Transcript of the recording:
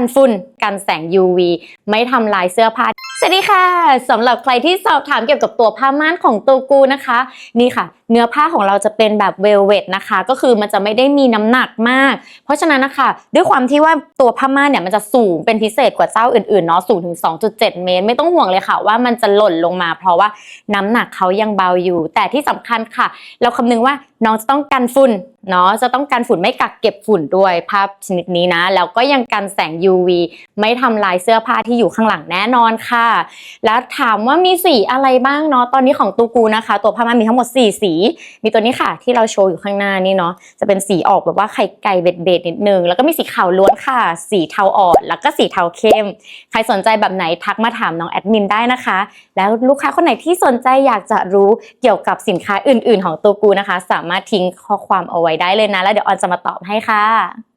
กันฝุ่น กันแสง UV ไม่ทำลายเสื้อผ้า สวัสดีค่ะสำหรับใครที่สอบถามเกี่ยวกับตัวผ้าม่านของตูกูนะคะ นี่ค่ะ เนื้อผ้าของเราจะเป็นแบบเวลเวตนะคะ ก็คือมันจะไม่ได้มีน้ำหนักมาก เพราะฉะนั้นนะคะ ด้วยความที่ว่าตัวผ้าม่านเนี่ยมันจะสูงเป็นพิเศษกว่าเจ้าอื่นๆเนาะสูงถึง 2.7 เมตร ไม่ต้องห่วงเลยค่ะ ว่ามันจะหล่นลงมา เพราะว่าน้ำหนักเขายังเบาอยู่ แต่ที่สำคัญค่ะ เราคำนึงว่า น้องจะต้องกันฝุ่นเนาะจะต้องกันฝุ่นไม่กักเก็บฝุ่นด้วยภาพชนิดนี้นะแล้วก็ยังกันแสง UV ไม่ทำลายเสื้อผ้าที่อยู่ข้างหลังแน่นอนค่ะ แล้วถามว่ามีสีอะไรบ้างเนาะตอนนี้ของตูกูนะคะ ตัวผ้าม่านมีทั้งหมด 4 สี มีตัวนี้ค่ะที่เราโชว์อยู่ข้างหน้านี่เนาะจะเป็นสีออกแบบว่าไข่ไก่เบ็ดเบ็ดๆนิดนึงแล้วก็มีสีขาวล้วนค่ะ สีเทาอ่อน แล้วก็สีเทาเข้ม ใครสนใจแบบไหนทักมาถามน้องแอดมินได้นะคะ แล้วลูกค้าคนไหนที่สนใจอยากจะรู้เกี่ยวกับสินค้าอื่น ๆ ของตูกูนะคะสามามารถทิ้งข้อความเอาไว้ได้เลยนะ แล้วเดี๋ยวออนจะมาตอบให้ค่ะ